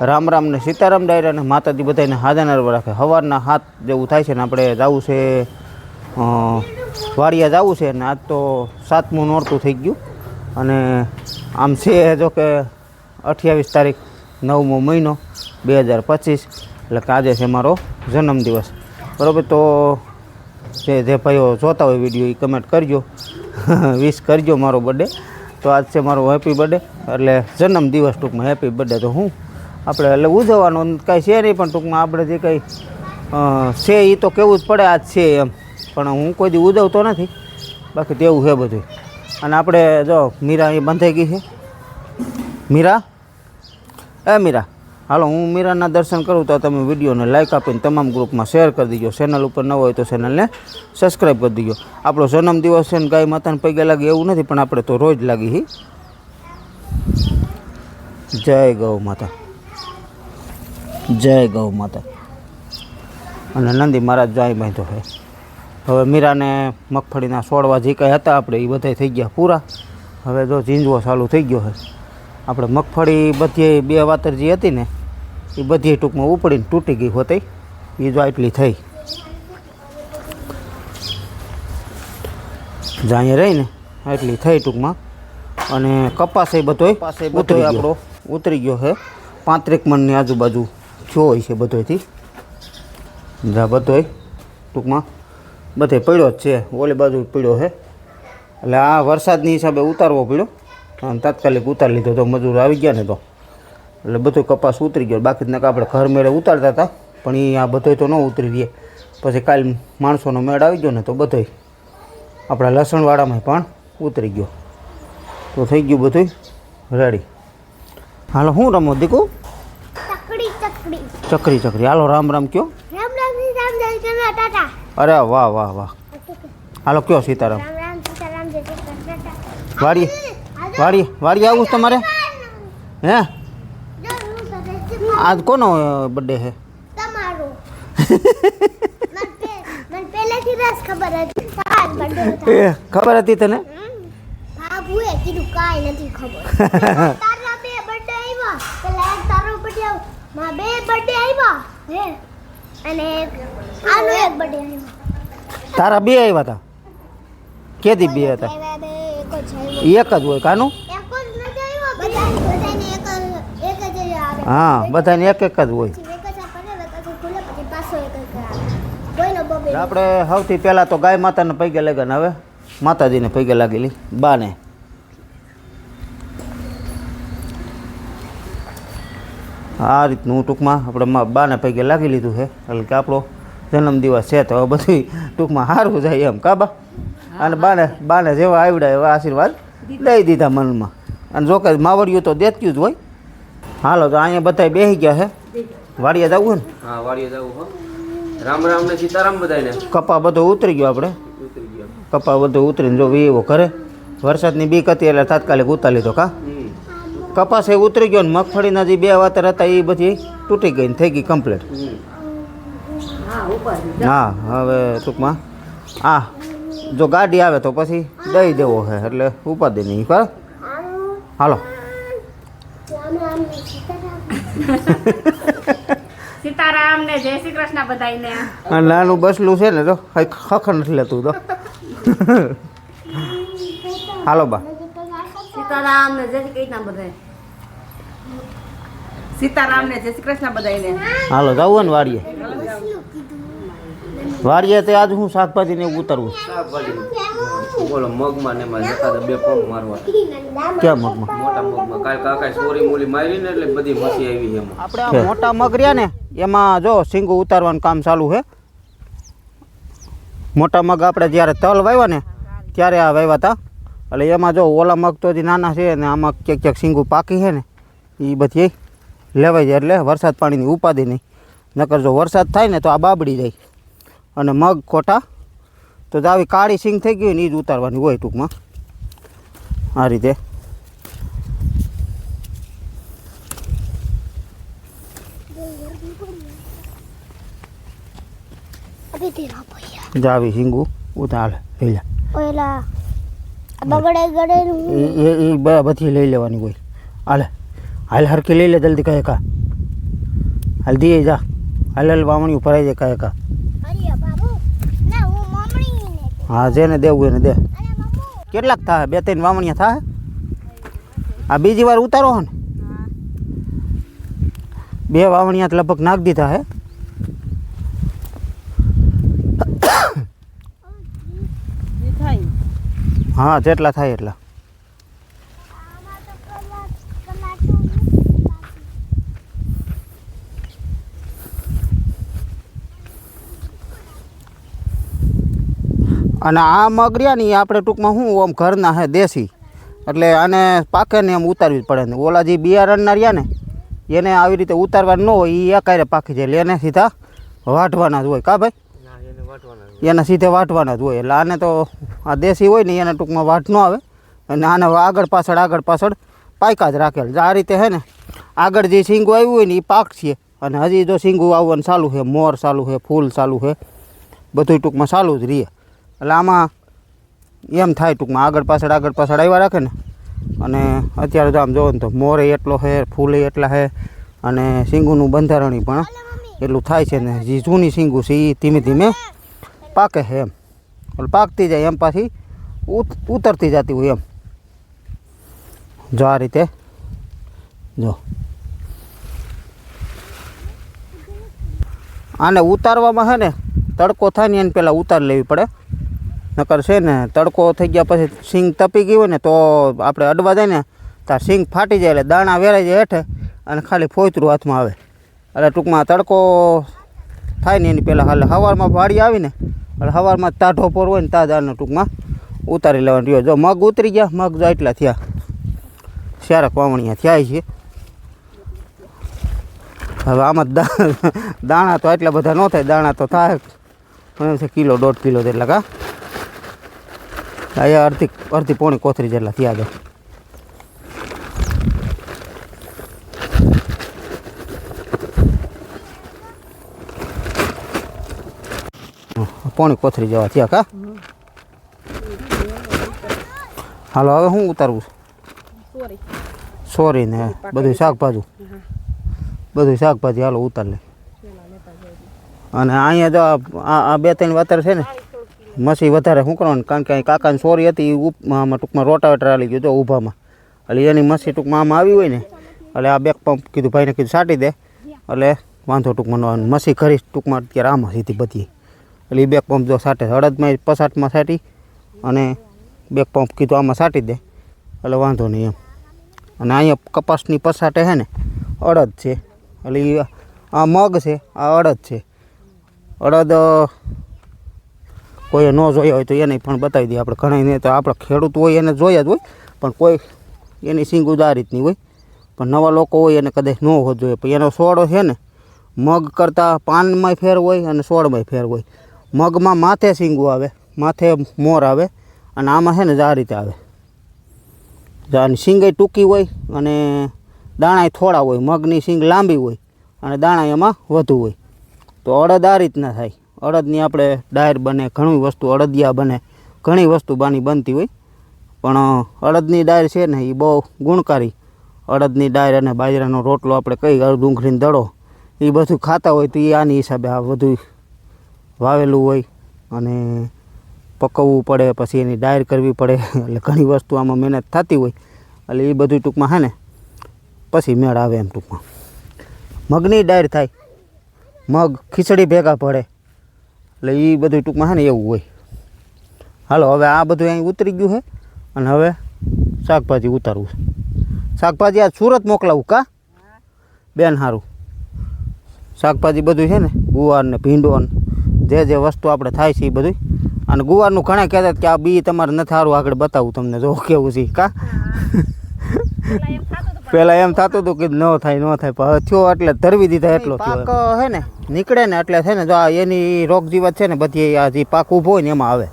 રામ રામ ને સીતારામ ડાયરા અને માતાજી બધાને હાજર રાખે. સવારના હાથ જેવું થાય છે ને આપણે જવું છે વાડિયા જવું છે ને આજ તો સાતમું નોરતું થઈ ગયું. અને આમ છે જો કે અઠ્યાવીસ તારીખ નવમો મહિનો બે હજાર પચીસ, એટલે કે આજે છે મારો જન્મદિવસ. બરાબર, તો જે જે ભાઈઓ જોતા હોય વીડિયો એ કમેન્ટ કરજો. વિશ કરજો મારો બર્થડે તો આજ છે મારો હેપી બર્થડે એટલે જન્મદિવસ ટૂંકમાં હેપી બર્થડે તો હું આપણે એટલે ઉજવવાનું કાંઈ છે નહીં, પણ ટૂંકમાં આપણે જે કંઈ છે એ તો કેવું જ પડે, આજ છે એમ. પણ હું કોઈ દી ઉજવતો નથી. બાકી તેવું છે બધું. અને આપણે જો, મીરા એ બંધાઈ ગઈ છે. મીરા? એ મીરા, હાલો, હું મીરાના દર્શન કરું તો તમે વિડીયોને લાઇક આપીને તમામ ગ્રુપમાં શેર કરી દીજો. ચેનલ ઉપર ન હોય તો ચેનલને સબસ્ક્રાઈબ કરી દીજો. આપણો જન્મદિવસ છે ને ગાય માતાને પગે લાગે એવું નથી, પણ આપણે તો રોજ લાગી જય ગૌ માતા. જય ગૌ માતા. અને નંદી મહારાજ જાય બાંધો છે હવે મીરાને મગફળીના છોડવા જે કાંઈ હતા આપણે એ બધા થઈ ગયા પૂરા. હવે જો ઝીંઝવો ચાલુ થઈ ગયો છે આપણે મગફળી બધી બે વાતર જે હતી ને એ બધી ટૂંકમાં ઉપડીને તૂટી ગઈ હોતી. એ જો એટલી થઈ. જાય રહી ને એટલી થઈ ટૂંકમાં. અને કપાસ એ બધોય બધો આપણો ઉતરી ગયો છે પાંત્રીક મણની આજુબાજુ થયો હોય છે બધોયથી. જા, બધોય ટૂંકમાં. બધે પડ્યો જ છે. ઓલી બાજુ પડ્યો છે એટલે આ વરસાદની હિસાબે ઉતારવો પડ્યો. અને તાત્કાલિક ઉતારી લીધો તો મજૂર આવી ગયા ને તો. એટલે બધું કપાસ ઉતરી ગયો. બાકી નકા આપણે ઘર મેળે ઉતારતા હતા. પણ એ આ બધોય તો ન ઉતરી રહીએ પછી કાલ માણસોનો મેળ આવી ગયો ને તો બધોય આપણા લસણવાળામાં પણ ઉતરી ગયો. તો થઈ ગયું બધું રેડી હાલો, હું રમો દીકુ? ચકડી ચકરી ચકરી. હાલો રામ રામ કયો. રામ રામ સીતારામ જય કૃષ્ણ ટાટા અરે વાહ વાહ વાહ. હાલો કયો સીતારામ? રામ રામ સીતારામ જય કૃષ્ણ ટાટા વાડી વાડી વાડી આવું છે તમારે? હે? આજ કોનો બર્થડે છે? તમારો. મને પહેલેથી રસ ખબર હતી. ખબર તને? બાબુએ કીધું કાંઈ નથી ખબર તારા બે બર્થડે આવ્યા પેલા એક તારો બર્થડે માં બે બર્થડે આવ્યા હે? અને આનો એક બર્થડે આવ્યો તારા બે આવ્યા હતા કેદી બે હતા? એક જ હોય કાનું? હા બધાને એક એક જ હોય. આપણે સૌથી પહેલાં તો ગાય માતાને પૈગે લગન હવે. માતાજીને પૈગે લાગેલી. બાને. આ રીતનું ટૂંકમાં આપણે મા- બાને પૈકી લાગી લીધું છે. એટલે કે આપણો જન્મદિવસ છે તો હવે બધું ટૂંકમાં સારું જાય એમ કાબા અને બાને બાને જેવા આવડ્યા એવા આશીર્વાદ દઈ દીધા મનમાં. અને જો કે માવડિયું તો દેતક્યું જ હોય. હાલો તો અહીંયા બધા બેસી ગયા છે. વાડિયા જવું ને? હા વાડીએ જવું હો. રામ રામ ને સીતારામ બધાને કપા બધો ઉતરી ગયો આપણે. કપા બધો ઉતરીને જો એવો કરે વરસાદની બીક હતી એટલે તાત્કાલિક ઉતારી લીધો કા. કપાસ એ ઉતરી ગયો ને મગફળીના જે બે વાતર હતા એ બધી તૂટી ગઈ ને થઈ ગઈ કમ્પ્લીટ હમ. હા હવે ટૂંકમાં. હા જો ગાડી આવે તો પછી દઈ દેવો છે એટલે ઉપાધિ નહીં કર હાલો. રામ રામ સીતારામ સીતારામ ને જય શ્રી કૃષ્ણ બધાને આ નાનું બસલું છે ને તો કઈ ખખર નથી લેતું તો. હાલો બા. સીતારામ ને જય શ્રી કૃષ્ણ બધાય. સીતારામ ને જય શ્રી કૃષ્ણ બધાને હાલો જવું ને વાડીએ. વાડીએ તે આજ હું શાકભાજી ને એવું ઉતારવું શાકભાજી. બોલો મગમાં ને એમાં જતા બે પગ મારવા. ક્યાં મગમાં? મોટા મગમાં. કાલ કાકા સોરી મૂલી મારી ને એટલે બધી મસી આવી એમાં. આપણે આ મોટા મગ રહ્યા ને એમાં જો સિંગુ ઉતારવાનું કામ ચાલુ છે. મોટા મગ આપણે જ્યારે તલ વાવ્યા ને ત્યારે આ વાવ્યા હતા. એટલે એમાં જો ઓલા મગ તો જે નાના છે ને આમાં ક્યાંક ક્યાંક સિંગુ પાકી છે ને એ બધી લેવાઈ જાય એટલે વરસાદ પાણીની ઉપાધિ નહીં. નકર જો વરસાદ થાય ને તો આ બાબડી જાય. અને મગ ખોટા તો આવી કાળી સિંગ થઈ ગઈ ને એ જ ઉતારવાની હોય ટૂંકમાં. આ રીતે. જાવી સિંગુ ઉતાર લઈ લે. બગડે ગડે એ બધી લઈ લેવાની હોય. હાલે. હાલ હરખી લઈ લે જલ્દી કહે કા હાલ દીએ જા હાલ હાલ વાવણીયું ભરાઈ જાય કાંઈ કા અરે બાબુ ના હું મમ્મી ને હા જેને દેવું એને દે અરે મમ્મુ કેટલાક થાય બે ત્રણ વાવણીયા થાય આ બીજી વાર ઉતારો હે ને બે વાવણીયા તો લગભગ નાખ દીધા હે હા જેટલા થાય એટલા આમાં તો કલાક કલાક તો નથી બાકી. અને આ મગરિયા ને એ આપણે ટૂંકમાં શું આમ ઘરના હે દેશી. એટલે આને પાકે ને એમ ઉતારવી જ પડે ને. ઓલા જે બિયારણના રહ્યા ને એને આવી રીતે ઉતારવાનું ન હોય એ એકારે પાકી જાય. એટલે એને સીધા વાઢવાના જ હોય. કા ભાઈ? એને એને સીધે વાટવાના જ હોય. એટલે આને તો આ દેશી હોય ને એને ટૂંકમાં વાટ ન આવે. અને આને આગળ પાછળ આગળ પાછળ પાયકા જ રાખેલ. આ રીતે હે ને આગળ જે સિંગું આવ્યું હોય ને એ પાક છે અને હજી જો સિંગું આવવાનું ચાલુ છે મોર ચાલુ છે ફૂલ ચાલુ છે બધું ટૂંકમાં ચાલુ જ રહે. એટલે આમાં એમ થાય ટૂંકમાં, આગળ પાછળ આગળ પાછળ આવ્યા રાખે ને. અને અત્યારે તો આમ જોવો ને તો મોરે એટલો છે ફૂલે એટલા છે અને સિંગુનું બંધારણી પણ એટલું થાય છે ને. જે જૂની સિંગુ છે એ ધીમે ધીમે પાકે છે એમ. એટલે પાકતી જાય એમ પાછી, ઉત- ઉતરતી જતી હોય એમ. જો આ રીતે, જો. આને ઉતારવામાં છે ને, તડકો થાય ને એને પહેલાં ઉતાર લેવી પડે. નકર છે ને તડકો થઈ ગયા પછી સિંગ તપી ગયું હોય ને તો આપણે અડવા જાય ને, તાર સિંગ ફાટી જાય એટલે દાણા વેરાઈ જાય હેઠે અને ખાલી ફોતરું હાથમાં આવે. એટલે ટૂંકમાં તડકો થાય ને એની પહેલાં હાલ સવારમાં વાડી આવીને, એટલે સવારમાં તાઢો પોર હોય ને ત્યાં આને ટૂંકમાં ઉતારી લેવાનું રહ્યો. જો મગ ઉતરી ગયા, મગ જો એટલા થયા. શારક વાવણીયા થયા છે. હવે આમાં દાણા તો એટલા બધા ન થાય, દાણા તો થાય. કિલો, દોઢ કિલો જેટલા કા. અહીંયા અડધી અડધી પોણી કોથરી જેટલા ત્યાં છે. પોણી કોથરી જેવા થયા કા? હાલો હવે શું ઉતારવું સોરી. સોરી ને બધું શાકભાજી. બધું શાકભાજી હાલો ઉતાર લે. અને અહીંયા જો આ બે ત્રણ વાતર છે ને મસી વધારે શું કરવાનું? કારણ કે કાકાની સોરી હતી એ ટૂંકમાં રોટાવેટર આવી ગયું, જો ઊભામાં. એટલે એની મસી ટૂંકમાં આમાં આવી હોય ને, એટલે આ બેક પંપ કીધું ભાઈને કીધું સાટી દે. એટલે વાંધો ટૂંકમાં મસી ખરી ટૂંકમાં અત્યારે આમાં સીધી બધી. એટલે એ બેક પંપ જો સાટે, અડદમાં પસાટમાં સાટી અને બેક પંપ કીધું આમાં સાટી દે. એટલે વાંધો નહીં એમ. અને અહીંયા કપાસની પસાટે છે ને, અડદ છે. એટલે આ મગ છે, આ અડદ છે. અડદ કોઈએ ન જોયા હોય તો એને પણ બતાવી દઈએ. આપણે ઘણા ને તો આપણે ખેડૂત હોય એને જોયા જ હોય, પણ કોઈ એની સિંગ આ રીતની હોય. પણ નવા લોકો હોય એને કદાચ ન હોવો જોઈએ. પણ એનો સોળ છે ને, મગ કરતાં પાનમાંય ફેર હોય અને સોળમાંય ફેર હોય. મગમાં માથે સિંગું આવે, માથે મોર આવે, અને આમાં છે ને જ આ રીતે આવે. અને સિંગાઈ ટૂંકી હોય અને દાણાય થોડા હોય. મગની સિંગ લાંબી હોય અને દાણા એમાં વધુ હોય. તો અડદ આ રીતના થાય. અડદની આપણે ડાયર બને, ઘણી વસ્તુ અડદિયા બને, ઘણી વસ્તુ બાની બનતી હોય. પણ અડદની ડાયર છે ને એ બહુ ગુણકારી. અડદની ડાયર અને બાજરાનો રોટલો આપણે કઈ ડુંગળીનો દડો એ બધું ખાતા હોય તો એ આની હિસાબે આ બધું વાવેલું હોય અને પકવવું પડે, પછી એની ડાયર કરવી પડે. એટલે ઘણી વસ્તુ આમાં મહેનત થતી હોય. એટલે એ બધું ટૂંકમાં હે ને પછી મેળ આવે એમ ટૂંકમાં. મગની ડાયર થાય. મગ ખીચડી ભેગા પડે. એટલે એ બધું ટૂંકમાં છે ને એવું હોય. હાલો, હવે આ બધું અહીં ઉતરી ગયું છે અને હવે શાકભાજી ઉતારવું છે. શાકભાજી આ સુરત મોકલાવું કા? બેન સારું શાકભાજી બધું છે ને ગુવાર ને ભીંડો ને જે જે વસ્તુ આપણે થાય છે એ બધું અને ગુવારનું ઘણા કહેતા કે આ બી તમારે નથી સારું, આગળ બતાવું તમને. જો કેવું છે કા? પેલા એમ થતું હતું કે ન થાય ન થાય પણ હવે થયો એટલે ધરવી દીધા એટલો પાક છે ને નીકળે ને એટલે છે ને જો આ એની રોગ જીવત છે ને બધી આ જે પાક ઊભો હોય ને એમાં આવે.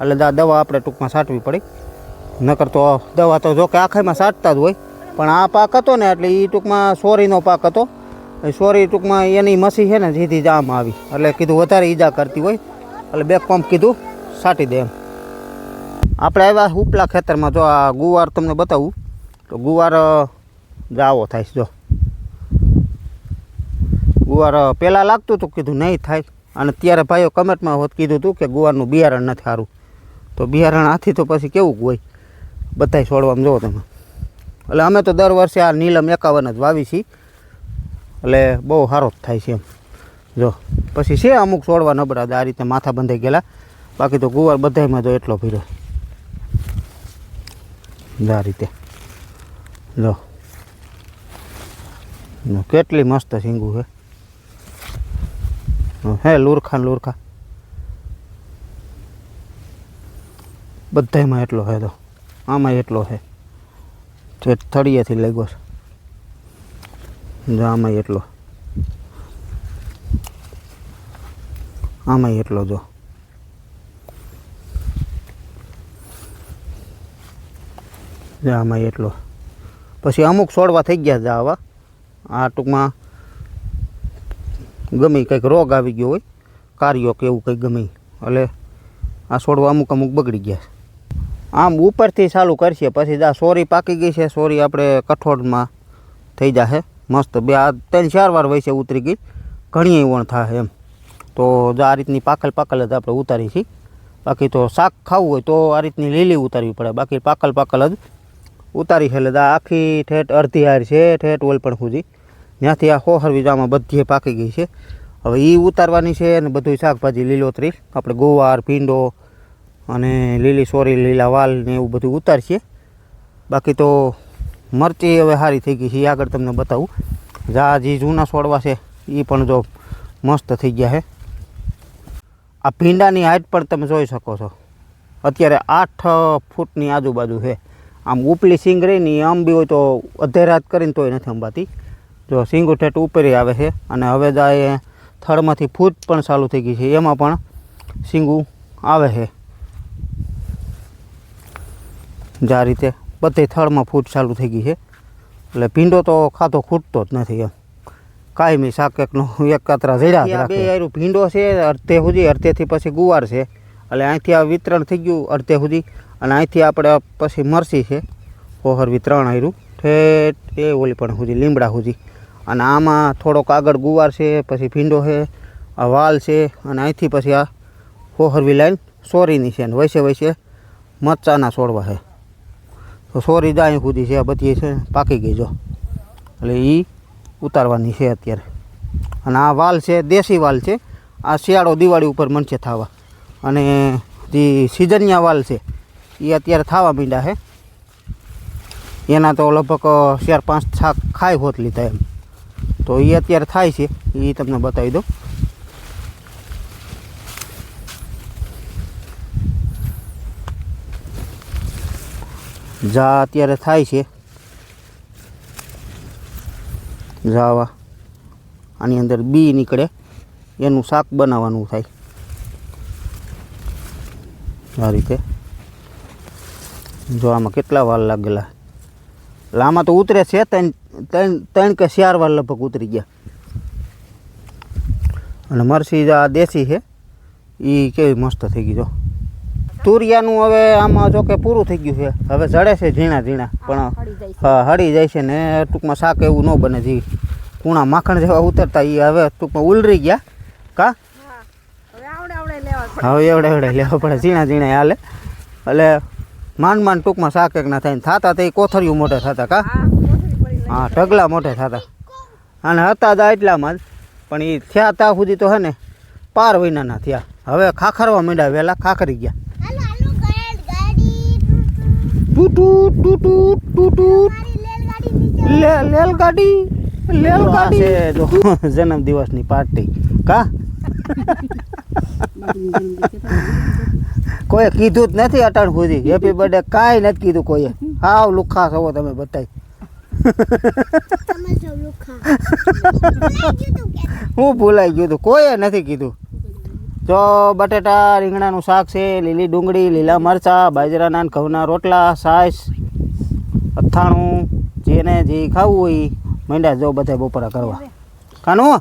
એટલે દવા આપણે ટૂંકમાં સાટવી પડી. નકર તો દવા તો જો કે આખામાં સાટતા જ હોય. પણ આ પાક હતો ને એટલે એ ટૂંકમાં સોરીનો પાક હતો. એ સોરી ટૂંકમાં એની મસી છે ને સીધી જ આમ આવી. એટલે કીધું વધારે ઈજા કરતી હોય. એટલે બેક પંપ કીધું છાંટી દે એમ. આપણે આવ્યા ઉપલા ખેતરમાં જો આ ગુવાર તમને બતાવું. તો ગુવાર અ, થાય જો. ગુવાર પહેલાં લાગતું હતું કીધું નહીં થાય. અને ત્યારે ભાઈઓ કમેન્ટમાં હોત કીધું હતું કે ગુવારનું બિયારણ નથી સારું. તો બિયારણ આથી તો પછી કેવું હોય? બધાય છોડવામાં જુઓ તમે. એટલે અમે તો દર વર્ષે આ નીલમ એકાવન જ વાવી છીએ. એટલે બહુ સારો જ થાય છે એમ. જો પછી છે અમુક છોડવા નબળા આ રીતે માથા બંધાઈ ગયેલા. બાકી તો ગુવાર બધાયમાં જો એટલો ભીરો. આ રીતે. જો, કેટલી મસ્ત સિંગુ છે હે લુરખા લુરખા. બધાયમાં એટલો છે તો. આમાં એટલો છે જે થળિયેથી લાગ્યો છે. જો આમાં એટલો. આમાં એટલો જો. આમાં એટલો. પછી અમુક છોડવા થઈ ગયા છે આવા. આ ટૂંકમાં ગમે કંઈક રોગ આવી ગયો હોય, કાર્યો કે એવું કંઈક ગમે, એટલે આ છોડવા અમુક અમુક બગડી ગયા આમ ઉપરથી ચાલુ કરશે, પછી આ સોરી પાકી ગઈ છે, સોરી આપણે કઠોળમાં થઈ જશે મસ્ત બે આ ત્રણ ચાર વાર વૈસે ઉતરી ગઈ ઘણી વણ થાય એમ. તો આ રીતની પાકલ પાકલ જ આપણે ઉતારી છીએ. બાકી તો શાક ખાવું હોય તો આ રીતની લીલી ઉતારવી પડે, બાકી પાકલ પાકલ જ ઉતારી છે એટલે આખી ઠેઠ અડધી હાર છે, ઠેઠ ઓલપણ સુધી. ત્યાંથી આ હોહર વિજામાં બધી પાકી ગઈ છે. હવે એ ઉતારવાની છે અને બધું શાકભાજી લીલોતરી. આપણે ગોવાર, ભીંડો અને લીલી સોરી, લીલા વાલ ને એવું બધું ઉતારશે બાકી તો મરચી હવે સારી થઈ ગઈ છે. એ આગળ તમને બતાવું. જા જે જૂના છોડવા છે. એ પણ જો મસ્ત થઈ ગયા છે આ ભીંડાની હાઈટ પણ તમે જોઈ શકો છો. અત્યારે આઠ ફૂટની આજુબાજુ છે આમ ઉપલી સિંગ રહી ને એ આંબી હોય તો અધેરાત કરીને તોય નથી અંબાતી. જો સિંગુ ઠેઠ ઉપરી આવે છે અને હવે જાય એ થળમાંથી ફૂટ પણ ચાલુ થઈ ગઈ છે. એમાં પણ સિંગુ આવે છે. જે આ રીતે બધે થળમાં ફૂટ ચાલુ થઈ ગઈ છે. એટલે ભીંડો તો ખાતો ખૂટતો જ નથી એમ. કાયમી શાક એકનો એક કાતરા જડ્યા. બે હારું ભીંડો છે અડધે સુધી અડધેથી પછી ગુવાર છે. એટલે અહીંથી આ વિતરણ થઈ ગયું અડધે સુધી. અને અહીંથી આપણે પછી મરસી છે. ઓહર વિતરણ આયરું. ઠેઠ એ ઓલી પણ સુધી લીમડા સુધી. અને આમાં થોડોક આગળ ગુવાર છે, પછી ભીંડો છે, આ વાલ છે, અને અહીંથી પછી આ હોહરવી લાઈન સોરીની છે અને વૈસે વૈસે મરચાના છોડવા છે. તો સોરી દાય સુધી છે બધી છે, પાકી ગઈ જો. એટલે એ ઉતારવાની છે અત્યારે. અને આ વાલ છે, દેશી વાલ છે, આ શિયાળો દિવાળી ઉપર મનશે થવા. અને જે સિઝનિયા વાલ છે એ અત્યારે થવા મીંડા છે. એના તો લગભગ ચાર પાંચ શાક ખાઈ હોત લીધા એમ. તો એ અત્યારે થાય છે એ તમને બતાવી દઉં. જા અત્યારે થાય છે. જાવા આની અંદર બી નીકળે. એનું શાક બનાવવાનું થાય. આ રીતે. જો આમાં કેટલા વાર લાગેલા. લાંબા તો ઉતરે છે ત્રણ ત્રણ ત્રણ કે ચાર વાર લગભગ ઉતરી ગયા. અને મરસી આ દેશી છે એ કેવી મસ્ત થઈ ગઈ જો. તુરિયાનું હવે આમાં જો કે પૂરું થઈ ગયું છે. હવે જડે છે ઝીણા ઝીણા પણ હા હળી જાય છે ને ટૂંકમાં શાક એવું ન બને જે કૂણા માખણ જેવા ઉતરતા એ હવે ટૂંકમાં ઉલરી ગયા. કા? હવે એવડે એવડે લેવા પડે. ઝીણા ઝીણા હાલે. એટલે માંડ માંડ ટૂંકમાં શાક એક ના થાય થાતા તે કોથળિયું મોટે થતા કા? હા ઢગલા મોટે થતા. અને હતા તા એટલામાં જ પણ એ થયા ત્યાં સુધી તો હે ને પાર વિનાના થયા. હવે ખાખરવા માંડ્યા વહેલા ખાખરી ગયા. ટૂટૂટ ટૂટૂટ ટૂટૂટ મારી રેલગાડી નીચે લે લેલ ગાડી લેલ ગાડી છે જો જન્મ દિવસની પાર્ટી. કા? કોઈ કીધું જ નથી અટાણ સુધી. હેપી બર્થડે કાંઈ નથી કીધું કોઈએ. હાવ લુખા છો તમે બતાય હું ભૂલાઈ ગયું હતું કોઈએ નથી કીધું. જો બટેટા રીંગણાનું શાક છે લીલી ડુંગળી લીલા મરચાં બાજરાના ઘઉંના રોટલા છાશ અથાણું જેને જે ખાવું હોય ઈ. માંડ્યા જો બધા બપોરા કરવા. કાનું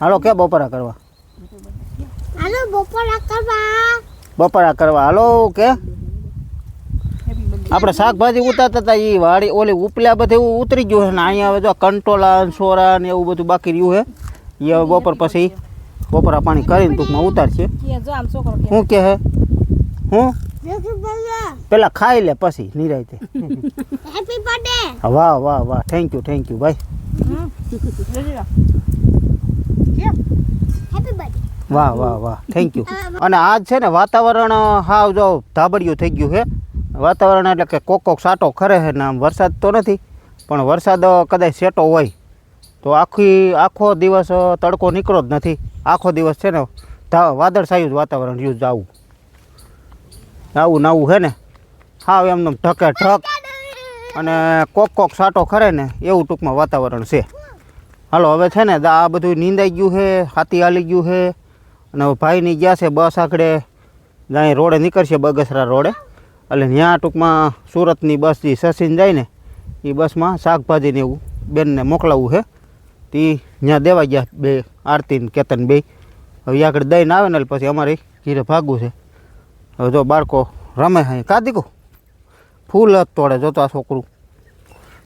હાલો કે બપોરા કરવા? હાલો બપોરા કરવા. બપોરા કરવા. હાલો કે? આપણે શાકભાજી ઉતારતા હતા એ વાડી ઓલી ઉપલા બધે એવું ઉતરી ગયું છે ને અહીંયા હવે જો કંટોલા સોરા ને એવું બધું બાકી રહ્યું છે. એ હવે બપોર પછી બપોરા પાણી કરીને ટૂંકમાં ઉતારશે. કે જો આમ છોકરો કે. શું કે હે? હું? પેલા ખાઈ લે પછી નિરાયતે હેપી બર્થડે વાહ વાહ વાહ. થેન્ક યુ થેન્ક યુ ભાઈ. વાહ વાહ વાહ. થેન્ક યુ અને આજ છે ને વાતાવરણ હાવ જો ધાબડિયું થઈ ગયું છે. વાતાવરણ એટલે કે કોક કોક સાટો ખરે છે ને આમ વરસાદ તો નથી, પણ વરસાદ કદાચ સેટો હોય, તો આખી, આખો દિવસ તડકો નીકળો જ નથી. આખો દિવસ છે ને વાદળછાયું જ વાતાવરણ રહ્યું જ આવું. આવું નવું છે ને, હાવ એમને ઢકે ઢક, અને કોક કોક સાટો ખરે ને એવું ટૂંકમાં વાતાવરણ છે. હાલો, હવે છે ને આ બધું નીંદાઈ ગયું છે, હાથી હાલી ગયું છે, અને ભાઈની ગયા છે બસ આખડે અહીં રોડે નીકળશે બગસરા રોડે. એટલે ત્યાં ટૂંકમાં સુરતની બસ જે સસીન જાય ને, એ બસમાં શાકભાજીને એવું બેનને મોકલાવવું છે તે ત્યાં દેવા ગયા બે આરતી ને કેતન બે. હવે આગળ દઈને આવે ને પછી અમારે ઘીરે ભાગવું છે. હવે જો બાળકો રમે અહીં કાદીકું ફૂલ જ તોડે જોતો છોકરું.